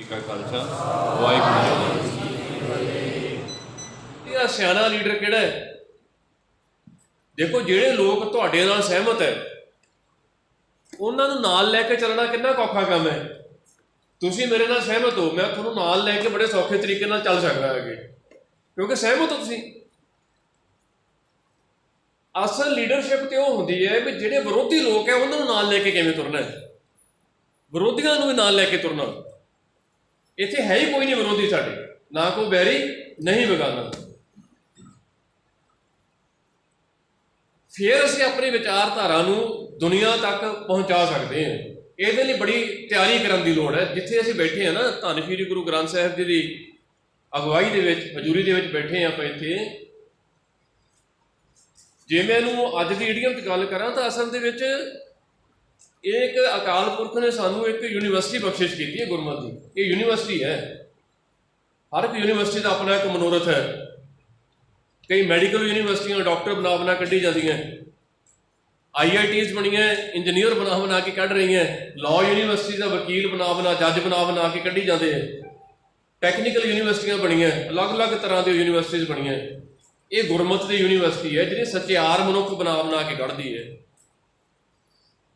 ਜੀ ਕਾ ਖਾਲਸਾ ਵਾਹਿਗੁਰੂ ਜੀ ਕੀ ਫਤਿਹ ਸਿਆਣਾ ਲੀਡਰ ਕਿਹੜਾ ਹੈ? ਦੇਖੋ, ਜਿਹੜੇ ਲੋਕ ਤੁਹਾਡੇ ਨਾਲ ਸਹਿਮਤ ਹੈ, ਉਹਨਾਂ ਨੂੰ ਨਾਲ ਲੈ ਕੇ ਚੱਲਣਾ ਕਿੰਨਾ ਕੁ ਔਖਾ ਕੰਮ ਹੈ। ਤੁਸੀਂ ਮੇਰੇ ਨਾਲ ਸਹਿਮਤ ਹੋ, ਮੈਂ ਤੁਹਾਨੂੰ ਨਾਲ ਲੈ ਕੇ ਬੜੇ ਸੌਖੇ ਤਰੀਕੇ ਨਾਲ ਚੱਲ ਸਕਦਾ ਅੱਗੇ। ਕਿਉਂਕਿ ਸਹਿਮਤ ਹੋ ਤੁਸੀਂ। ਅਸਲ ਲੀਡਰਸ਼ਿਪ ਤੇ ਉਹ ਹੁੰਦੀ ਹੈ ਵੀ ਜਿਹੜੇ ਵਿਰੋਧੀ ਲੋਕ ਹੈ, ਉਹਨਾਂ ਨੂੰ ਨਾਲ ਲੈ ਕੇ ਕਿਵੇਂ ਤੁਰਨਾ ਹੈ? ਵਿਰੋਧੀਆਂ ਨੂੰ ਵੀ ਨਾਲ ਲੈ ਕੇ ਤੁਰਨਾ। ਇੱਥੇ ਹੈ ਹੀ ਕੋਈ ਨਹੀਂ ਵਿਰੋਧੀ ਸਾਡੇ, ਨਾ ਕੋਈ ਬੈਰੀ ਨਹੀਂ ਵਿਗਾਨਾ ਫਿਰ ਅਸੀਂ ਆਪਣੀ ਵਿਚਾਰਧਾਰਾ ਨੂੰ ਦੁਨੀਆ ਤੱਕ ਪਹੁੰਚਾ ਸਕਦੇ ਹਾਂ। ਇਹਦੇ ਲਈ ਬੜੀ ਤਿਆਰੀ ਕਰਨ ਦੀ ਲੋੜ ਹੈ। ਜਿੱਥੇ ਅਸੀਂ ਬੈਠੇ ਹਾਂ ਨਾ, ਧੰਨ ਸ਼੍ਰੀ ਗੁਰੂ ਗ੍ਰੰਥ ਸਾਹਿਬ ਜੀ ਦੀ ਅਗਵਾਈ ਦੇ ਵਿੱਚ, ਹਜ਼ੂਰੀ ਦੇ ਵਿੱਚ ਬੈਠੇ ਹਾਂ ਆਪਾਂ ਇੱਥੇ। ਜੇ ਮੈਂ ਇਹਨੂੰ ਅੱਜ ਦੀ ਈਡੀਅਮ 'ਚ ਗੱਲ ਕਰਾਂ ਤਾਂ ਅਸਲ ਦੇ ਵਿੱਚ ਇਹ ਇੱਕ ਅਕਾਲ ਪੁਰਖ ਨੇ ਸਾਨੂੰ ਇੱਕ ਯੂਨੀਵਰਸਿਟੀ ਬਖਸ਼ਿਸ਼ ਕੀਤੀ ਹੈ ਗੁਰਮਤ ਦੀ। ਇਹ ਯੂਨੀਵਰਸਿਟੀ ਹੈ। ਹਰ ਇੱਕ ਯੂਨੀਵਰਸਿਟੀ ਦਾ ਆਪਣਾ ਇੱਕ ਮਨੋਰਥ ਹੈ। ਕਈ ਮੈਡੀਕਲ ਯੂਨੀਵਰਸਿਟੀਆਂ ਡਾਕਟਰ ਬਣਾ ਬਣਾ ਕੱਢੀ ਜਾਂਦੀਆਂ ਆਈਆਈਟੀਜ਼ ਬਣੀਆਂ ਇੰਜੀਨੀਅਰ ਬਣਾ ਬਣਾ ਕੇ ਕੱਢ ਰਹੀਆਂ ਲਾਅ ਯੂਨੀਵਰਸਿਟੀ ਦਾ ਵਕੀਲ ਬਣਾ ਬਣਾ, ਜੱਜ ਬਣਾ ਬਣਾ ਕੇ ਕੱਢੀ ਜਾਂਦੇ ਹੈ। ਟੈਕਨੀਕਲ ਯੂਨੀਵਰਸਿਟੀਆਂ ਬਣੀਆਂ ਅਲੱਗ-ਅਲੱਗ ਤਰ੍ਹਾਂ ਦੀਆਂ ਯੂਨੀਵਰਸਿਟੀਆਂ ਬਣੀਆਂ ਇਹ ਗੁਰਮਤ ਦੀ ਯੂਨੀਵਰਸਿਟੀ ਹੈ, ਜਿਹੜੀ ਸੱਚਿਆਰ ਮਨੁੱਖ ਬਣਾ ਬਣਾ ਕੇ ਕੱਢਦੀ ਹੈ।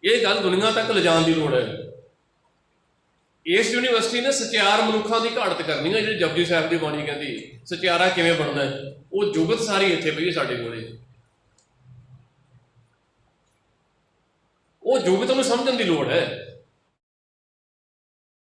ਇਹ ਗੱਲ ਦੁਨੀਆ ਤੱਕ ਲਿਜਾਣ ਦੀ ਲੋੜ ਹੈ। ਇਸ ਯੂਨੀਵਰਸਿਟੀ ਨੇ ਸਚਿਆਰ ਮਨੁੱਖਾਂ ਦੀ ਘਾੜਤ ਕਰਨੀ ਹੈ, ਜਿਹੜੀ ਜਪਜੀ ਸਾਹਿਬ ਦੀ ਬਾਣੀ ਕਹਿੰਦੀ, ਸਚਿਆਰਾ ਕਿਵੇਂ ਬਣਨਾ ਹੈ? ਉਹ ਜੁਗਤ ਸਾਰੀ ਇੱਥੇ ਪਈ ਹੈ ਸਾਡੇ ਕੋਲੇ। ਉਹ ਜੁਗਤ ਨੂੰ ਸਮਝਣ ਦੀ ਲੋੜ ਹੈ।